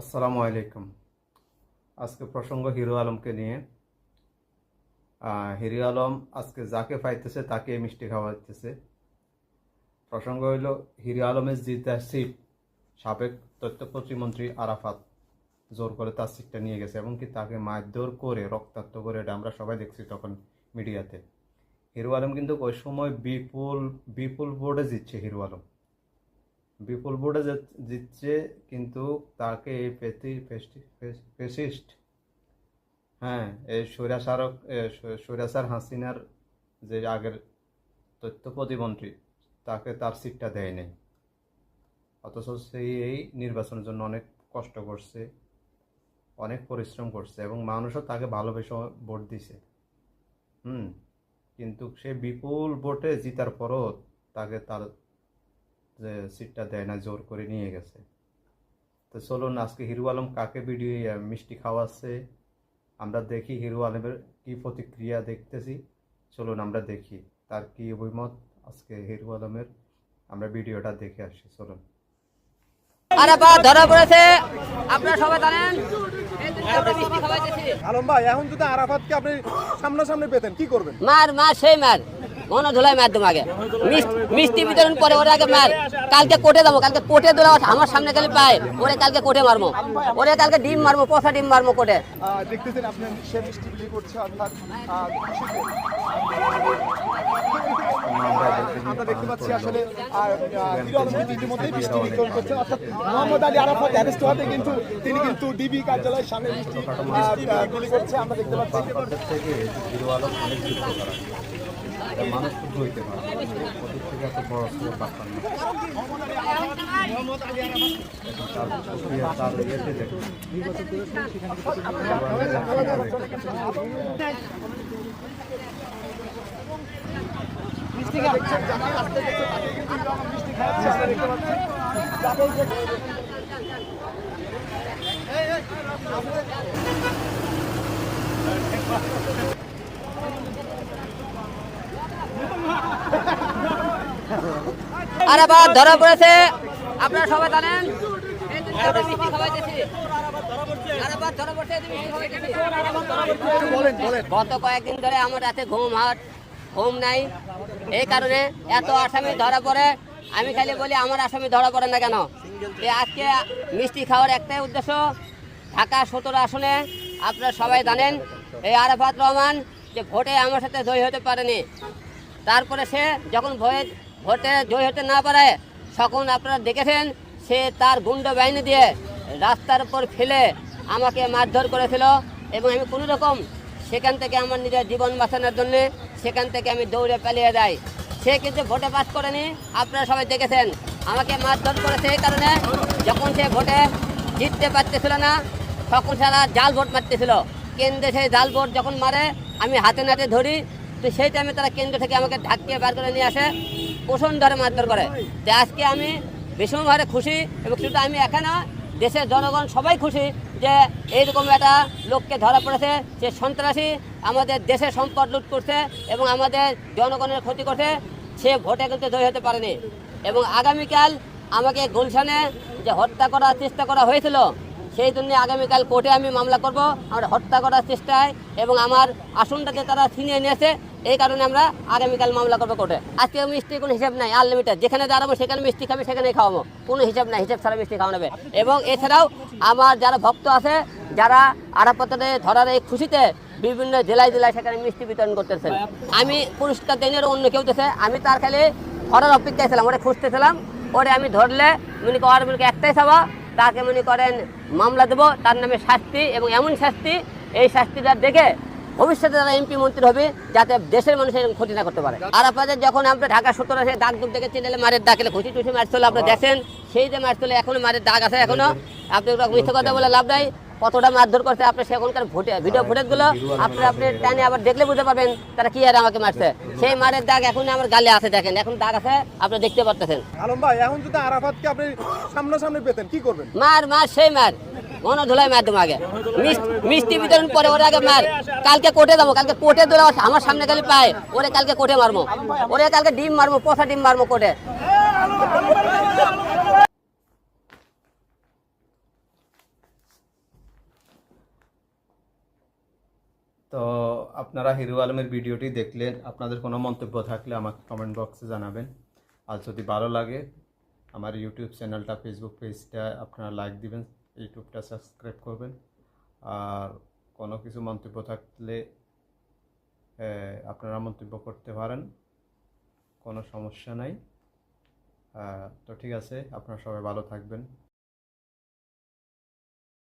আসসালামু আলাইকুম। আজকে প্রসঙ্গ হিরো আলমকে নিয়ে। হিরো আলম আজকে যাকে পাইতেছে তাকে মিষ্টি খাওয়াইতেছে। প্রসঙ্গ হইল, হিরো আলমের জিতা সিট সাবেক তথ্য প্রতিমন্ত্রী আরাফাত জোর করে তার সিটটা নিয়ে গেছে এবং কি তাকে মারধর করে, রক্তাক্ত করে এটা আমরা সবাই দেখছি তখন মিডিয়াতে। হিরো আলম কিন্তু ওই সময় বিপুল বিপুল বোর্ডে জিতছে হিরো আলম। বিপুল যে- জিতছে কিন্তু তাকে এই পেতি পেসিস্ট হ্যাঁ এই স্বৈ- স্বৈরাচার হাসিনার যে আগের তথ্য প্রতিমন্ত্রী, তাকে তার সিটটা দেয় অথচ সেই, এই নির্বাচনের জন্য অনেক কষ্ট করছে, অনেক পরিশ্রম করছে এবং মানুষও তাকে ভালোবেসে ভোট দিছে। হুম, কিন্তু সে বিপুল ভোটে জিতার পরও তাকে তার যে সিটটা দেয় না জোর করে নিয়ে গেছে। তো চলুন আজকে হিরু আলম কাকে ভিডিও মিষ্টি খাওয়াচ্ছে? আমরা দেখি হিরু আলমের কি প্রতিক্রিয়া দেখতেছি। চলুন আমরা দেখি তার কি অভিমত আজকে হিরু আলমের। আমরা ভিডিওটা দেখে আসি চলুন। আরাফাত ধরা পড়েছে। আপনারা সবাই জানেন আলম ভাই এখন যদি আরাফাতকে আপনি সামনাসামনি পেতেন কি করবেন? মার মার সেই মার। ধুলাই মার তোমাকে। মিস- মিষ্টি বিতরণ পরে ওরে আগে মার। কালকে কোটে দেবো, কালকে কোটে দিলে আমার সামনে খালি পায়। ওরে কালকে কোটে মারবো। ওরে কালকে ডিম মারবো পচা ডিম মারবো কোটে। দেখতেছেন আপনি সে মিষ্টি বিলি করছে। আমরা দেখতে পাচ্ছি আসলে আর, ইতিমধ্যেই মিষ্টি বিতরণ করছে। অর্থাৎ মোহাম্মদ আলী আরাফাত অ্যারেস্ট হওয়াতে কিন্তু তিনি কিন্তু ডিবি কার্যালয়ের সামনে করছে। আমরা দেখতে পাচ্ছি। থেকে হিরো অনেক যুদ্ধ করা। মানুষ শুদ্ধ হইতে পারে থেকে এত বড় ছিল ব্যাপার না। তার তার ইয়েতে ধরা পড়েছে। আপনারা সবাই জানেন? গত কয়েকদিন ধরে আমার রাতে ঘুম হাট ঘুম নাই। এই কারণে এত আসামি ধরা পড়ে। আমি খালি বলি, আমার আসামি ধরা পড়ে না কেন? আজকে মিষ্টি খাওয়ার একটাই উদ্দেশ্য, ঢাকা সতেরো আসনে, আপনারা সবাই জানেন, এই আরাফাত রহমান যে ভোটে আমার সাথে জয়ী হতে পারেনি, তারপরে সে যখন ভয়ে, ভোটে জয় হতে না পারে, তখন আপনারা দেখেছেন, সে তার গুন্ড বাহিনী দিয়ে রাস্তার উপর ফেলে আমাকে মারধর করেছিল এবং আমি কোনো রকম সেখান থেকে আমার নিজের জীবন বাঁচানোর জন্য সেখান থেকে আমি দৌড়ে পালিয়ে যাই। সে কিন্তু ভোটে পাস করেনি, আপনারা সবাই দেখেছেন। আমাকে মারধর করেছে এই কারণে যখন সে ভোটে জিততে পারতেছিল না, তখন সারা জাল ভোট মারতেছিল। কেন্দ্রে সেই জাল ভোট যখন মারে, আমি হাতে নাতে ধরি, তো সেই টাইমে তারা কেন্দ্র থেকে আমাকে ঢাকিয়ে বার করে নিয়ে আসে পোষণ ধরে মারধর করে। তো আজকে আমি ভীষণভাবে খুশি এবং শুধু আমি এখানে দেশের জনগণ সবাই খুশি যে এইরকম একটা লোককে ধরা পড়েছে, সে সন্ত্রাসী, আমাদের দেশের সম্পদ লুট করছে এবং আমাদের জনগণের ক্ষতি করছে, সে ভোটে কিন্তু জয় হতে পারেনি। এবং আগামীকাল আমাকে গুলশানে যে হত্যা করার চেষ্টা করা হয়েছিল, সেই জন্য আগামীকাল কোর্টে আমি মামলা করব। আমার হত্যা করার চেষ্টায় এবং আমার আসনটাকে তারা ছিনিয়ে নিয়েছে এই কারণে আমরা আগামীকাল মামলা করব কোর্টে। আজকে মিষ্টির কোনো হিসাব নাই আনলিমিটেড যেখানে দাঁড়াবো সেখানে মিষ্টি খাবে, সেখানেই খাওয়াবো। কোনো হিসাব নাই, হিসাব ছাড়া মিষ্টি খাওয়া নেবে এবং এছাড়াও আমার যারা ভক্ত আছে, যারা আরাপত্রে ধরার এই খুশিতে বিভিন্ন জেলায় জেলায় সেখানে মিষ্টি বিতরণ করতেছেন। আমি পুরস্কার দেনের অন্য কেউ দিতেছে আমি তার খালি ধরার অপেক্ষায় ছিলাম ওটা খুঁজতেছিলাম। ওরে আমি ধরলে মনে কর, মনে একটাই চাওয়া তাকে মনে করেন মামলা দেবো, তার নামে শাস্তি এবং এমন শাস্তি, এই শাস্তিটা দেখে ভবিষ্যতে তারা এমপি মন্ত্রী হবে যাতে দেশের মানুষের ক্ষতি না করতে পারে। আর আপনাদের যখন আমরা ঢাকা সত্তর আসে দাগ দুগ দেখে চিনলে মারের দাগ এলে খুশি টুসি মারছিল আপনারা দেখেন সেই যে মারছিল এখনও মারের দাগ আছে এখনও। আপনি মিথ্যে কথা বলে লাভ নাই। কতটা মারধর করছে আপনি সেখানকার ভোটে ভিডিও ফুটেজগুলো আপনি আপনি টানে আবার দেখলে বুঝতে পারবেন তারা কি আর আমাকে মারছে। সেই মারের দাগ এখন আমার গালে আছে দেখেন। এখন দাগ আছে আপনি দেখতে পারতেছেন। আলম ভাই এখন যদি আরাফাতকে আপনি সামনাসামনি পেতেন কি করবেন? মার মার সেই মার। কোন ধুলাই মার তোমাকে। মিষ্টি বিতরণ করে ওরে আগে মার। কালকে কোটে দেবো কালকে কোটে দিলে আমার সামনে খালি পায়, ওরে কালকে কোটে মারবো। ওরে কালকে ডিম মারবো পশা ডিম মারবো কোটে তো আপনারা হিরু আলমের ভিডিওটি দেখলেন, আপনাদের কোনো মন্তব্য থাকলে আমাকে কমেন্ট বক্সে জানাবেন। আর যদি ভালো লাগে, আমার ইউটিউব চ্যানেলটা ফেসবুক পেজটা আপনারা লাইক দিবেন। ইউটিউবটা সাবস্ক্রাইব করবেন। আর কোনো কিছু মন্তব্য থাকলে আপনারা মন্তব্য করতে পারেন। কোনো সমস্যা নাই। তো ঠিক আছে, আপনারা সবাই ভালো থাকবেন।